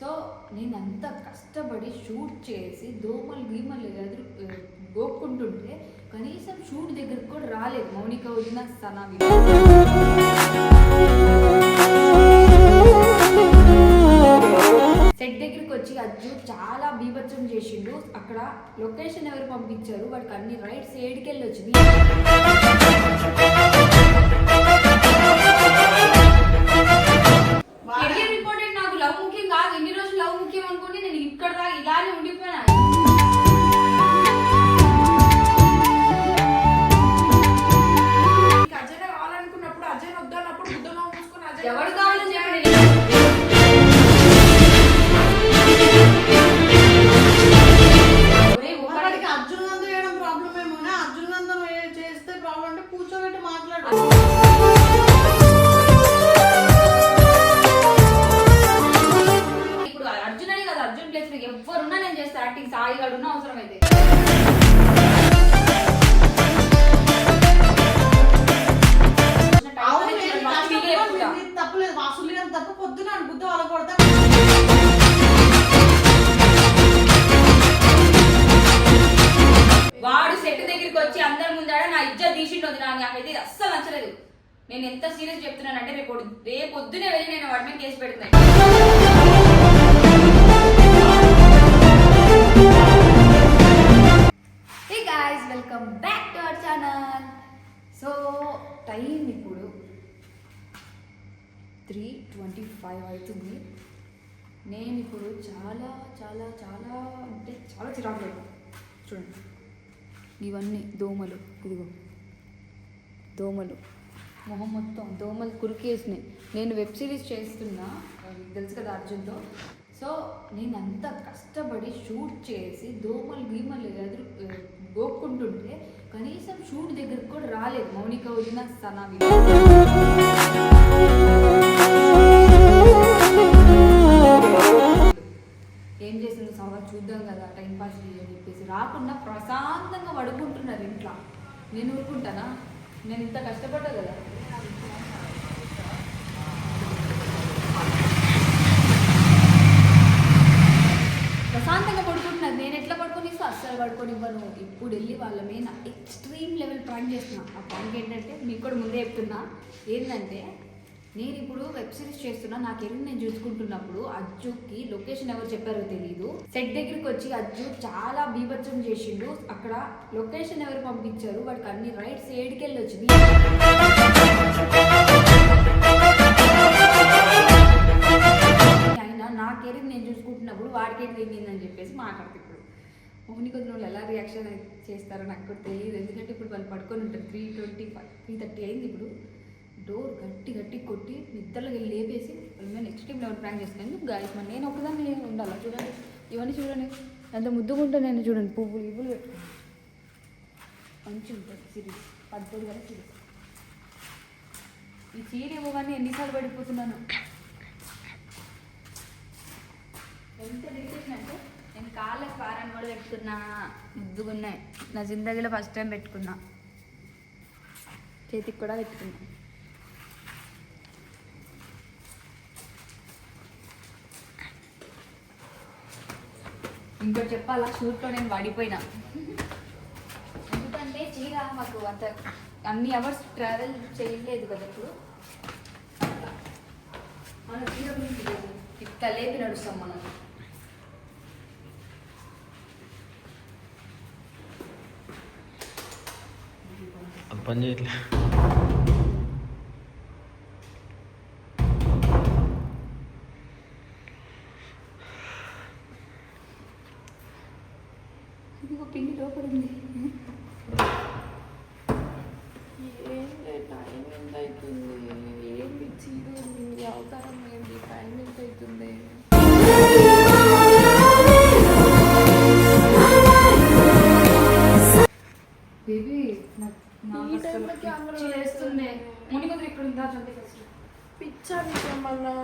So నేను అంత కష్టపడి షూట్ చేసి దోమలు గీమలు ఎదురు గోక్కుంటుంటే కనీసం షూట్ దగ్గరకు కూడా రాలేదు. మౌనిక వదిన సనా సెట్ దగ్గరికి వచ్చి అజ్జు చాలా బీభత్సం చేసిండు. అక్కడ లొకేషన్ ఎవరు పంపించారు? వాడికి అన్ని రైట్స్ ఏడికెళ్ళి వచ్చింది నేను ఎంత సీరియస్ చెప్తున్నానంటే రేపు రేపు పొద్దునే వెళ్ళి నేను వాడి మీద కేసు పెడుతున్నాను hey guys welcome back to our channel so time ఇప్పుడు త్రీ ట్వంటీ ఫైవ్ అవుతుంది. నేను ఇప్పుడు చాలా చాలా చాలా అంటే చాలా చిరాకు చూడండి. ఇవన్నీ దోమలు ఇదిగో. దోమలు. మొహం మొత్తం దోమలు కురికేసినాయి. నేను వెబ్ సిరీస్ చేస్తున్నా తెలుసు కదా అర్జున్తో. సో నేను అంత కష్టపడి షూట్ చేసి దోమలు గీమలు ఎదురు గోక్కుంటుంటే కనీసం షూట్ దగ్గరకు కూడా రాలేదు. మౌనిక వదిన సనా ఏం చేసింది సవర్ చూద్దాం కదా టైం పాస్ అని చెప్పేసి. రాకుండా ప్రశాంతంగా పడుకుంటున్నారు ఇంట్లో. నేను ఊరుకుంటానా? నేను ఇంత కష్టపడ్డా కదా. ప్రశాంతంగా పడుకుంటున్నారు నేను ఎట్లా పడుకోనిస్తా అస్సలు పడుకోనివ్వను. ఇప్పుడు వెళ్ళి వాళ్ళ మీద ఎక్స్ట్రీమ్ లెవెల్ ప్రాంక్ చేస్తున్నా. ఆ ప్రాంక్ ఏంటంటే మీకు కూడా ముందే చెప్తున్నా. ఏంటంటే నేను ఇప్పుడు వెబ్ సిరీస్ చేస్తున్నా నా కెరీర్ నేను చూసుకుంటున్నప్పుడు అజ్జుకి లొకేషన్ ఎవరు చెప్పారో తెలియదు సెట్ దగ్గరికి వచ్చి అజ్జు చాలా బీభత్సం చేసిండు. అక్కడ లొకేషన్ ఎవరు పంపించారు? వాడికి అన్ని రైట్స్ ఏడికెళ్ళి వచ్చింది అయినా నా కెరీర్ నేను చూసుకుంటున్నప్పుడు వాడికి ఏం తెలియదని చెప్పేసి మాట్లాడుతుంది ఇప్పుడు మౌని కొద్ది వాళ్ళు ఎలా రియాక్షన్ చేస్తారో నాకు కూడా తెలియదు ఎందుకంటే ఇప్పుడు వాళ్ళు పడుకొని ఉంటారు. Three twenty five three thirty అయింది ఇప్పుడు. డోర్ గట్టి గట్టి కొట్టి నిద్రలో వెళ్ళి లేపేసి మేము నెక్స్ట్ టైం లెవెల్ ప్రాంక్ చేస్తాను గాయస్ మరి నేను ఒకదాన్ని నేను ఉండాలా? చూడండి. ఇవన్నీ చూడండి. ఎంత ముద్దుకుంటా నేను చూడండి. పువ్వులు ఇవ్వులు పెట్టుకున్నాను మంచిగా ఉంటుంది సిరీస్ పద్దెనిమిది కదా సిరీస్ ఈ చీర ఇవ్వగానే ఎన్నిసార్లు పడిపోతున్నాను. ఎంత డిసిషన్ అంటే నేను కాళ్ళకి వారాన్ని కూడా పెట్టుకున్నా. ముద్దుగున్నాయి. నా జిందగీలో ఫస్ట్ టైం పెట్టుకున్నా. చేతికి కూడా పెట్టుకున్నా. ఇంకోటి చెప్పాలా? షూట్లో నేను వాడిపోయినా. ఎందుకంటే చీర మాకు అంత అన్ని అవర్స్ ట్రావెల్ చేయలేదు కదా ఇప్పుడు. మన చీర గురించి లేదు. లేపి నడుస్తాం మనం. పని పని చేయట్లే ఇదిగో పిండి లోపడింది. ఏంటి టైం ఎంత అవుతుంది ఏంటి చీర ఉంది అవతారం ఏంటి టైం ఎంత అవుతుంది బేబీ నాకు పిచ్చి లేస్తుంది. ముని కుదిరి ఇక్కడ ఉందా చంటి ఫస్ట్ పిచ్చా విషయం మళ్ళా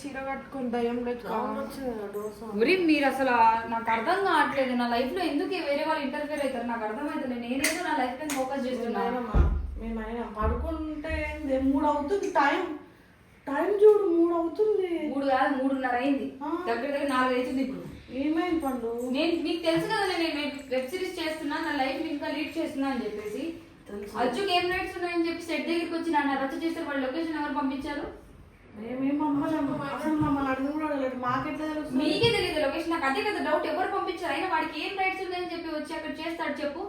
చీర కట్టుకుని మీరు అసలు నాకు అర్థం కావట్లేదు. నా లైఫ్లో ఎందుకు వేరే వాళ్ళు ఇంటర్ఫియర్ అవుతారు? నాకు అర్థమవుతుంది నేనేదో నా లైఫ్ మీద ఫోకస్ చేస్తున్నా. మేమమ్మా, మేమైనా పడుకుంటే ఏంది? మూడు అవుతుంది టైం. టైం చూడు మూడు అవుతుంది. మూడు కాదు మూడున్నర అయింది. దగ్గర దగ్గర నాలుగు అవుతుంది ఇప్పుడు. ఏమైంది పండు? నేను మీకు తెలుసు కదా నేను వెబ్ సిరీస్ చేస్తున్నా నా లైఫ్ ఇంకా లీడ్ చేస్తున్నా అని చెప్పేసి. అజ్జుకి ఏం రైట్స్ ఉన్నాయని చెప్పి సెట్ దగ్గరికి వచ్చి నన్ను రచ్చ చేస్తారు వాళ్ళ లొకేషన్ ఎవరు పంపించారు? మీకే తెలియదు లొకేషన్ నాకు అదే కదా డౌట్ ఎవరు పంపించారు? అయినా వాడికి ఏం రైట్స్ ఉన్నాయని చెప్పి వచ్చి అక్కడ చేస్తాడు చెప్పు.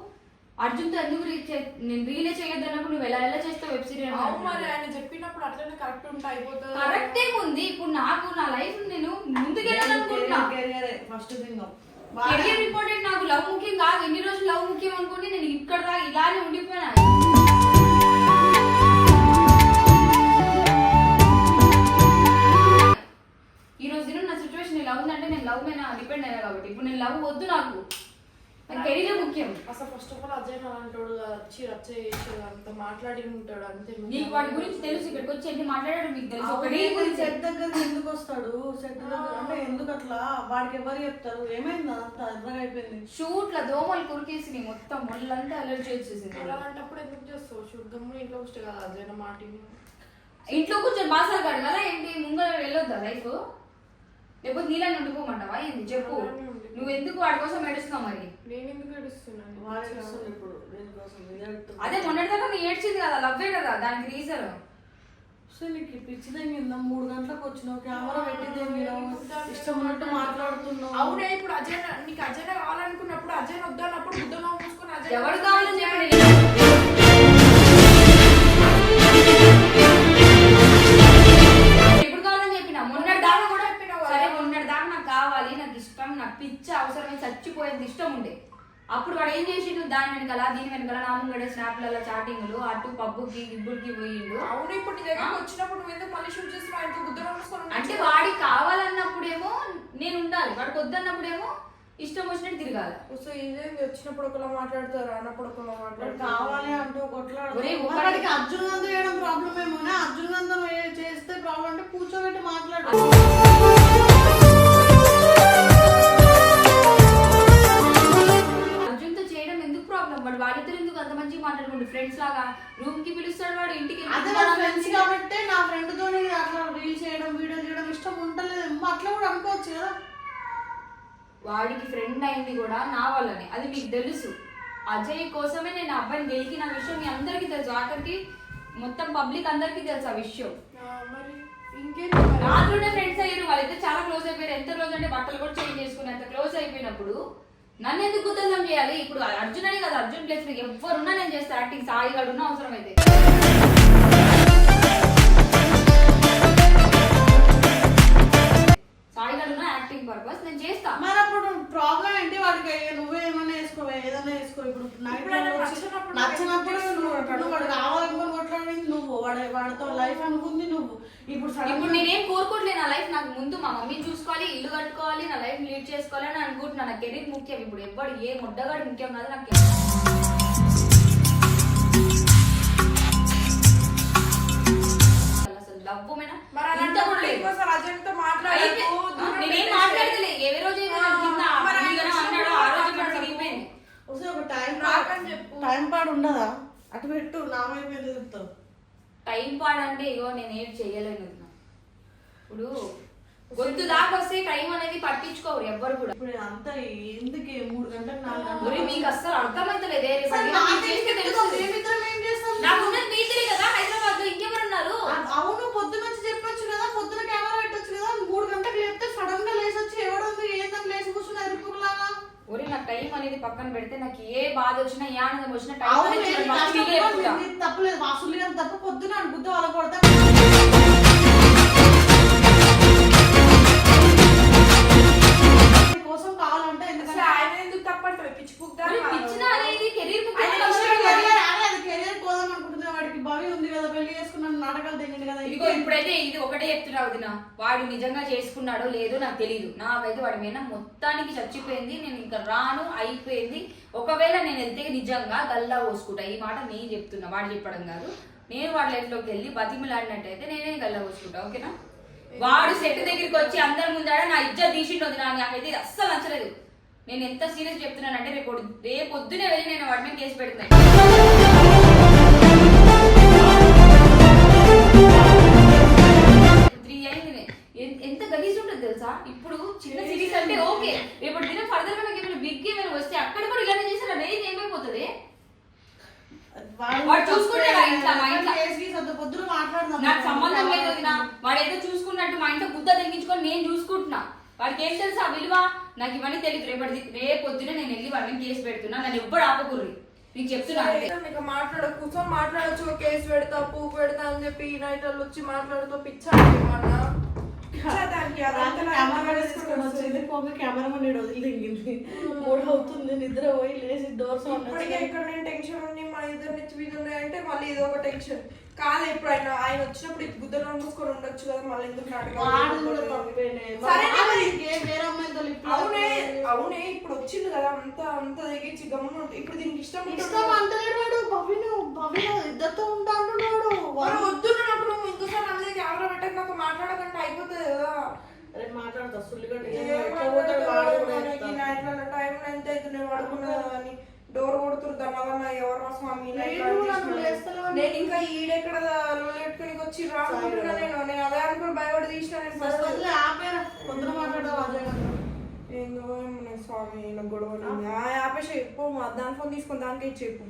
అర్జున్తో ఎందుకు రీ- చే- నేను రీలే చేయొద్దు అన్నప్పుడు నువ్వు ఎలా ఎలా చేస్తావు వెబ్ అవును మరి సిరీస్ ఆయన చెప్పినప్పుడు అట్లనే కరెక్ట్ ఉంటే అయిపోతుంది? కరెక్ట్ ఏముంది ఇప్పుడు నాకు నా లైఫ్ నేను ముందుకెళ్ళాలనుకుంటున్నా కెరియరే ఫస్ట్ థింగ్ కెరియర్ ఇంపార్టెంట్ నాకు. లవ్ ముఖ్యం కాదు. ఎన్ని రోజులు లవ్ ముఖ్యం అనుకోండి నేను ఇక్కడ వచ్చి రచ్చ చేసాడు అంత మాట్లాడి ఉంటాడు అంతే నీకు వాడి గురించి తెలుసు ఇక్కడికి వచ్చి ఎన్ని మాట్లాడాడు మీకు తెలుసు ఒక రీల్ గురించి సెట్ దగ్గర ఎందుకు వస్తాడు? సెట్ దగ్గర అంటే ఎందుకు అట్లా? వాడికి ఎవరు చెప్తారు? ఏమైంది అంత ఎర్రగా అయిపోయింది. షూట్లో దోమలు కురికేసి మొత్తం ఒళ్ళంతా అలర్జీ వచ్చేసింది. అలాంటప్పుడు ఎందుకు చేస్తావు? శుద్ధము ఇంట్లో వస్తే కదా అజయ్ మాట. ఇంట్లో కూర్చొని బాసాలు కాడు కదా ఏంటి? ముంగర వెళ్ళొద్దా లైఫ్? లేకపోతే నీళ్ళని ఉండిపోమంటావా ఏంది? చెప్పు. నువ్వు ఎందుకు వాడి కోసం ఏడుస్తున్నావు మరి? నేను ఎందుకు ఏడుస్తున్నాను? వాడే వస్తుంది ఇప్పుడు దేనికోసం? ఇదే అదే మొన్నటిదాకా నీ ఏడ్చింది కదా లవ్వే కదా దానికి రీజన్ సో నీకు పిచ్చిదంగిందా మూడు గంటలకు వచ్చినావు కెమెరా పెట్టిందే మీరు ఇష్టం ఉన్నట్టు మాట్లాడుతున్నావు. అవునే ఇప్పుడు అజయ్ నీకు అజయ్ కావాలనుకున్నప్పుడు అజయ్ వద్దన్నప్పుడు బుద్ధలో మూసుకొని అజయ్ ఎవరు కావాలని చెప్పండి. అవసరమే చచ్చిపోయేంత ఇష్టం ఉండే. అప్పుడు వాడు ఏం చేసిండు? దాని వెనకాల దీని వెనకాల నా ముంగడ స్నాప్లలో చాటింగ్లు అటు పబ్బుకి గిబ్బులకి పోయిండు. అవును ఇప్పుడు నీ వచ్చినప్పుడు నువ్వు ఎందుకు మళ్ళీ షూట్ చేస్తున్నావు? ఆయనతో బుద్ధలో మూసుకొని అంటే వాడికి కావాలన్నప్పుడేమో నేను ఉండాలి. వాడికి వద్దన్నప్పుడేమో ఇష్టం వచ్చినట్టు తిరగాలి. సో ఇదేంది వచ్చినప్పుడు ఒకలా మాట్లాడతారు అన్నప్పుడు ఒకలా వాడు మాట్లాడతారు కావాలి అంటూ కొట్లాడు అర్జున్ గంధం వేయడం ప్రాబ్లం ఏమోనే అర్జున్ గంధం చేస్తే ప్రాబ్లం అంటే కూర్చోబెట్టి మాట్లాడు. వాడు వాడిద్దరు ఎందుకు అంత మంచిగా మాట్లాడుకుంటు ఫ్రెండ్స్ లాగా రూమ్కి పిలుస్తాడు వాడు ఇంటికి ఫ్రెండ్స్ కాబట్టి నా ఫ్రెండ్ తోని అట్లా రీల్ చేయడం వీడియో చేయడం ఇష్టం ఉంటలేదు. అట్లా కూడా అనుకోవచ్చు కదా? వాడికి ఫ్రెండ్ అయింది కూడా నా వల్లనే. అది మీకు తెలుసు. అజయ్ కోసమే నేను అబ్బాయిని గెలికిన విషయం మీ అందరికీ తెలుసు. ఆఖరికి మొత్తం పబ్లిక్ అందరికీ తెలుసు ఆ విషయం? నాతోనే ఫ్రెండ్స్ అయ్యారు. వాళ్ళైతే చాలా క్లోజ్ అయిపోయారు. ఎంత క్లోజ్ అంటే బట్టలు కూడా చేంజ్ చేసుకుని ఎంత క్లోజ్ అయిపోయినప్పుడు నన్ను ఎందుకు గుద్దలం చేయాలి? ఇప్పుడు అర్జున్ అనే కదా అర్జున్ ప్లేస్ ఎవరున్నా నేను చేస్తా యాక్టింగ్ సాయి గాడు ఉన్నా అవసరం అయితే సాయి గాడు ఉన్నా యాక్టింగ్ పర్పస్ నేను చేస్తా. మరి అప్పుడు ప్రాబ్లం ఏంటి వాడికి? నువ్వే ఏమైనా వేసుకోవే ఏదైనా వేసుకో. ఇప్పుడు నచ్చినప్పుడు నచ్చినప్పుడు నువ్వు నువ్వు చేసుకుంటాడు. నువ్వు వాడు కావాలనుకుని కొట్లాడింది నువ్వు వాడు వాడితో లైఫ్ అనుకుంది నువ్వు. ఇప్పుడు ఇప్పుడు నేనేం కోరుకోవట్లేదు నా లైఫ్ నాకు ముందు మా మమ్మీని చూసుకోవాలి ఇల్లు కట్టుకోవాలి నా లైఫ్ లీడ్ చేసుకోవాలి అని అనుకుంటున్నా. నా కెరీర్ ముఖ్యం. ఇప్పుడు ఎవ్వడు ఏ ముద్దగాడు ముఖ్యం కాదు నాకు అసలు లవ్ మరి. ఇంకోసారి నేనేం. మాట్లాడతలే. ఏ రోజు కింద అన్నాడో ఆ ఒక టైం రాకని చెప్పు. టైం పాడు ఉండదా? అటు పెట్టు నా వైపు ఎందుకు చెప్తావు టైం పాడంటే ఇగో నేను ఏం చెయ్యలేను వదినా. ఇప్పుడు గొంతు దాకా వస్తే టైం అనేది పట్టించుకోరు ఎవ్వరు కూడా ఇప్పుడు అంతా ఎందుకు మూడు గంటలకు నాలుగు ఒరే, గంటలకు మీకు అస్సలు అర్థమైతలేదే వదిన వాడు నిజంగా చేసుకున్నాడో లేదో నాకు తెలియదు నాకైతే వాడి మీద మొత్తానికి చచ్చిపోయింది నేను ఇంకా రాను అయిపోయింది. ఒకవేళ నేను వెళ్తే నిజంగా గల్లా పోసుకుంటా. ఈ మాట నేను చెప్తున్నా వాడు చెప్పడం కాదు. నేను వాడి లైఫ్లోకి వెళ్ళి బతిమలాడినట్టయితే నేనే గల్లా పోసుకుంటా ఓకేనా? వాడు సెట్ దగ్గరికి వచ్చి అందరి ముందాడ నా ఇజ్జ తీసిండు వదినా నాకైతే ఇది అస్సలు నచ్చలేదు. నేను ఎంత సీరియస్ చెప్తున్నానంటే రేపు రేపు పొద్దునే వెళ్ళి నేను వాడి మీద కేసు పెడుతున్నాను నాకు ఇవన్నీ తెలియదు. రేపటి రేపు పొద్దున నేను వెళ్ళి వాళ్ళని కేసు పెడుతున్నా. నన్ను ఎవ్వడు ఆపకుర్రి నీకు చెప్తున్నా. మాట్లాడ. కూర్చొని మాట్లాడచ్చు. కేసు పెడతా పువ్వు పెడతా అని చెప్పి ఈ నైట్ వాళ్ళు వచ్చి మాట్లాడుతూ పిచ్చా కెమెరా అమ్మ తీసుకొని వచ్చింది పోగా కెమెరా మన వదిలి దిగింది మూడు అవుతుంది నిద్ర పోయి లేచి డోర్ సౌండ్ ఇప్పటికే ఇక్కడ నేను టెన్షన్ ఉంది మన ఇద్దరు మీద ఉన్నాయంటే మళ్ళీ ఇది ఒక టెన్షన్ కాదు ఇప్పుడు ఆయన ఆయన వచ్చినప్పుడు ఇది గుద్దలో మూసుకొని ఉండొచ్చు కదా మళ్ళీ ఎందుకు అవునే అవునే ఇప్పుడు వచ్చింది కదా అంత అంత తెగించి గమ్మున ఇప్పుడు దీనికి ఇష్టం. ఇష్టం అంటలేడు వాడు. భవిను భవిను ఇద్దరితో ఉంటా అంటున్నాడు. మరి వద్దు మీద కెమెరా పెట్టక నాకు మాట్లాడకంటే అయిపోతుంది కదా. రేపు మాట్లాడతా సుల్లిగడ్డ ఏ టైం ఎంత అవుతుంది? అని డోర్ కొడుతురు ఎవరు స్వామి? నేను ఇంకా ఈడెక్కడ వచ్చి నేను. నేను అదే అనుకుని భయపడి తీసిన నేను గారితో. ఏందో స్వామి గొడవ ఆపేసి పో దాని ఫోన్ తీసుకొని దానికే ఇచ్చేపు